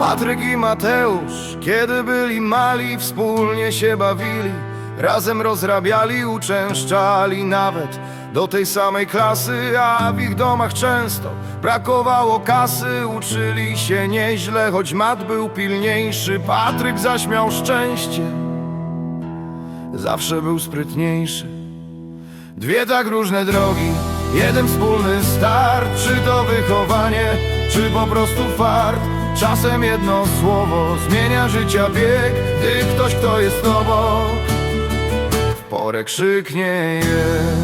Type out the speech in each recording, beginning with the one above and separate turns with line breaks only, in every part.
Patryk i Mateusz, kiedy byli mali, wspólnie się bawili Razem rozrabiali, uczęszczali nawet do tej samej klasy A w ich domach często brakowało kasy Uczyli się nieźle, choć mat był pilniejszy Patryk zaś miał szczęście Zawsze był sprytniejszy. Dwie tak różne drogi, jeden wspólny start Czy to wychowanie, czy po prostu fart Czasem jedno słowo zmienia życia bieg Gdy ktoś, kto jest obok W porę krzyknie je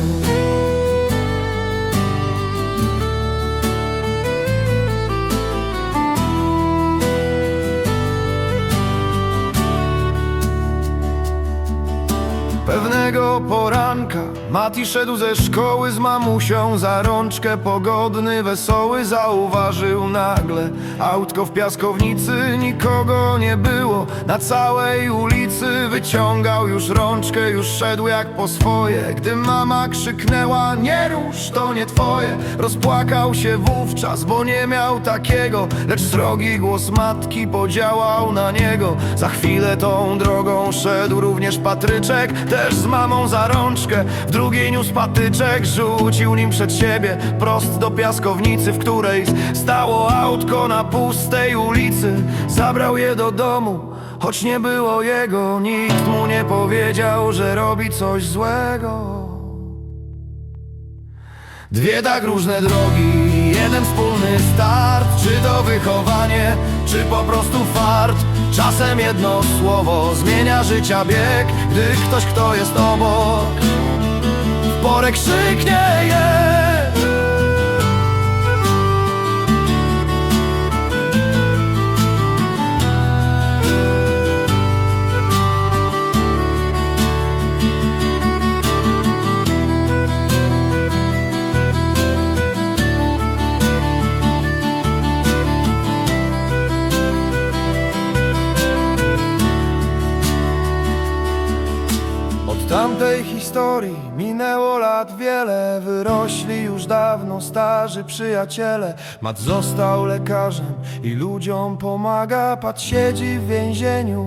Pewnego poranka Mati szedł ze szkoły z mamusią za rączkę Pogodny, wesoły zauważył nagle. Autko w piaskownicy, nikogo nie było. Na całej ulicy wyciągał już rączkę Już szedł jak po swoje. Gdy mama krzyknęła nie rusz, to nie twoje. Rozpłakał się wówczas, bo nie miał takiego. Lecz srogi głos matki podziałał na niego. Za chwilę tą drogą szedł również Patryczek Też z mamą za rączkę. W drugiej niósł patyczek Rzucił nim przed siebie. Prost do piaskownicy, w której Stało autko na pustej ulicy. Zabrał je do domu Choć nie było jego Nikt mu nie powiedział, że robi coś złego. Dwie tak różne drogi, jeden wspólny start Czy to wychowanie, czy po prostu fart. Czasem jedno słowo zmienia życia bieg Gdy ktoś, kto jest obok W porę krzyknie je tamtej historii minęło lat wiele. Wyrośli już dawno starzy przyjaciele. Mat został lekarzem i ludziom pomaga. Pat siedzi w więzieniu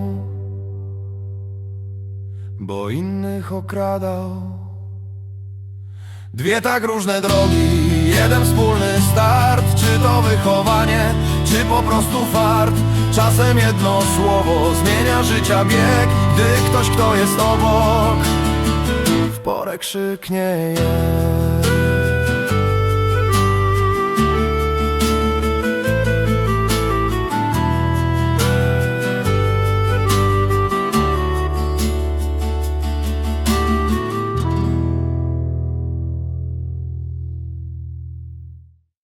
Bo innych okradał. Dwie tak różne drogi, jeden wspólny start Czy to wychowanie, czy po prostu fart. Czasem jedno słowo zmienia życia bieg Gdy ktoś, kto jest obok W porę krzyknie